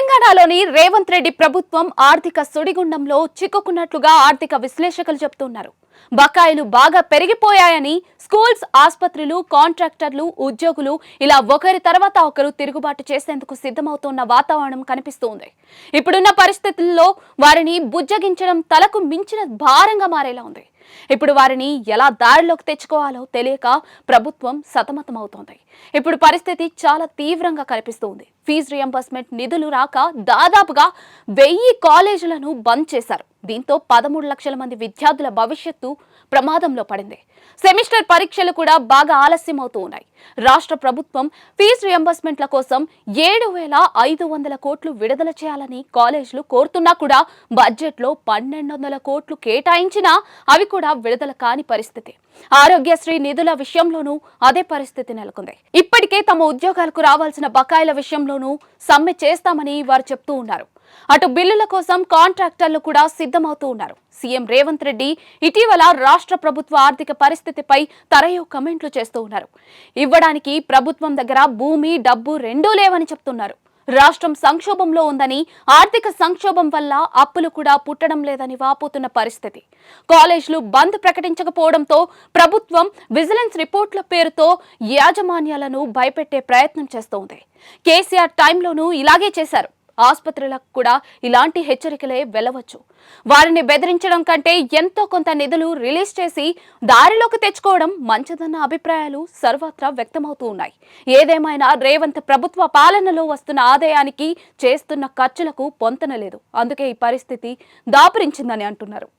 తెలంగాణలోని రేవంత్ రెడ్డి ప్రభుత్వం ఆర్థిక సుడిగుండంలో చిక్కుకున్నట్లుగా ఆర్థిక విశ్లేషకులు చెబుతున్నారు. బకాయిలు బాగా పెరిగిపోయాయని స్కూల్స్ ఆసుపత్రులు కాంట్రాక్టర్లు ఉద్యోగులు ఇలా ఒకరి తర్వాత ఒకరు తిరుగుబాటు చేసేందుకు సిద్ధమవుతున్న వాతావరణం కనిపిస్తోంది. ఇప్పుడున్న పరిస్థితుల్లో వారిని బుజ్జగించడం తలకు మించిన భారంగా మారేలా ఉంది. ఇప్పుడు వారిని ఎలా దారిలోకి తెచ్చుకోవాలో తెలియక ప్రభుత్వం సతమతమవుతోంది. ఇప్పుడు పరిస్థితి చాలా తీవ్రంగా కనిపిస్తోంది. ఫీజు రియంబర్స్మెంట్ నిధులు రాక దాదాపుగా వెయ్యి కాలేజీలను బంద్ చేశారు. దీంతో పదమూడు లక్షల మంది విద్యార్థుల భవిష్యత్తు ప్రమాదంలో పడింది. సెమిస్టర్ పరీక్షలు కూడా బాగా ఆలస్యం అవుతూ ఉన్నాయి. రాష్ట్ర ప్రభుత్వం ఫీజు రియంబర్స్మెంట్ల కోసం ఏడు వేల ఐదు వందల కోట్లు విడుదల చేయాలని కాలేజీలు కోరుతున్నా కూడా బడ్జెట్లో పన్నెండు వందల కోట్లు కేటాయించినా అవి కూడా విడుదల కాని పరిస్థితి. ఆరోగ్యశ్రీ నిధుల విషయంలోనూ అదే పరిస్థితి నెలకొంది. ఇప్పటికే తమ ఉద్యోగాలకు రావాల్సిన బకాయిల విషయంలోనూ సమ్మె చేస్తామని వారు చెప్తూ ఉన్నారు. అటు బిల్లుల కోసం కాంట్రాక్టర్లు కూడా సిద్ధమవుతూ ఉన్నారు. సీఎం రేవంత్ రెడ్డి ఇటీవల రాష్ట్ర ప్రభుత్వ ఆర్థిక పరిస్థితిపై తరయో కమెంట్లు చేస్తూ ఉన్నారు. ఇవ్వడానికి ప్రభుత్వం దగ్గర భూమి డబ్బు రెండూ లేవని చెప్తున్నారు. రాష్ట్రం సంక్షోభంలో ఉందని ఆర్థిక సంక్షోభం వల్ల అప్పులు కూడా పుట్టడం లేదని వాపోతున్న పరిస్థితి. కాలేజీలు బంద్ ప్రకటించకపోవడంతో ప్రభుత్వం విజిలెన్స్ రిపోర్ట్ల పేరుతో యాజమాన్యాలను భయపెట్టే ప్రయత్నం చేస్తోంది. కేసీఆర్ టైంలోనూ ఇలాగే చేశారు. ఆసుపత్రులకు కూడా ఇలాంటి హెచ్చరికలే వెళ్ళవచ్చు వారిని బెదిరించడం కంటే ఎంతో కొంత నిధులు రిలీజ్ చేసి దారిలోకి తెచ్చుకోవడం మంచిదన్న అభిప్రాయాలు సర్వత్రా వ్యక్తమవుతూ ఉన్నాయి. ఏదేమైనా రేవంత్ ప్రభుత్వ పాలనలో వస్తున్న ఆదాయానికి చేస్తున్న ఖర్చులకు పొంతన లేదు. అందుకే ఈ పరిస్థితి దాపురించిందని అంటున్నారు.